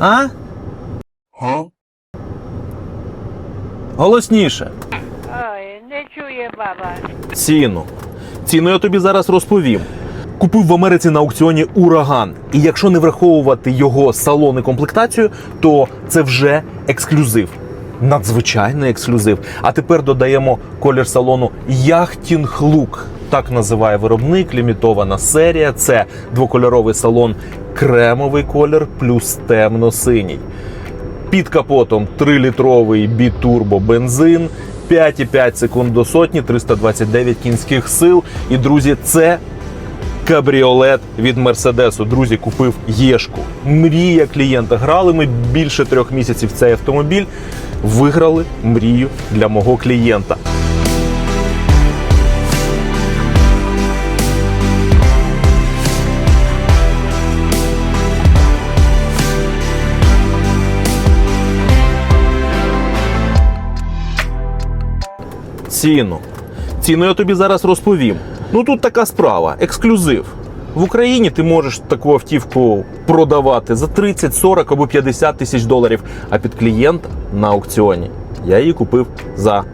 А? Голосніше. Ой, не чує баба. Ціну. Ціну я тобі зараз розповім. Купив в Америці на аукціоні ураган. І якщо не враховувати його салон і комплектацію, то це вже ексклюзив. Надзвичайний ексклюзив. А тепер додаємо колір салону Яхтінг Лук. Так називає виробник, лімітована серія. Це двокольоровий салон, кремовий колір плюс темно-синій. Під капотом 3-літровий бітурбо бензин, 5,5 секунд до сотні, 329 кінських сил. І друзі, це кабріолет від Мерседесу. Друзі, купив Єшку. Мрія клієнта. Грали ми більше трьох місяців цей автомобіль. Виграли мрію для мого клієнта. Ціну. Ціну я тобі зараз розповім. Ну тут така справа, ексклюзив. В Україні ти можеш таку автівку продавати за 30, 40 або 50 тисяч доларів. А під клієнта на аукціоні я її купив за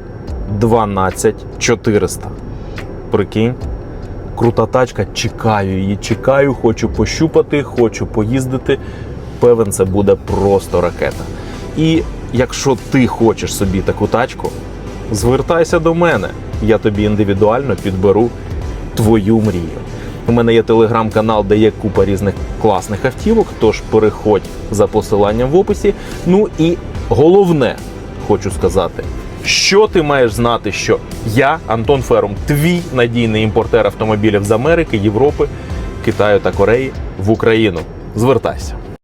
12 400. Прикинь, крута тачка. Чекаю її, чекаю, хочу пощупати, хочу поїздити. Певен, це буде просто ракета. І якщо ти хочеш собі таку тачку, звертайся до мене. Я тобі індивідуально підберу твою мрію. У мене є телеграм-канал, де є купа різних класних автівок. Тож переходь за посиланням в описі. Ну і головне, хочу сказати, що ти маєш знати, що я, Антон Ферум, твій надійний імпортер автомобілів з Америки, Європи, Китаю та Кореї в Україну. Звертайся.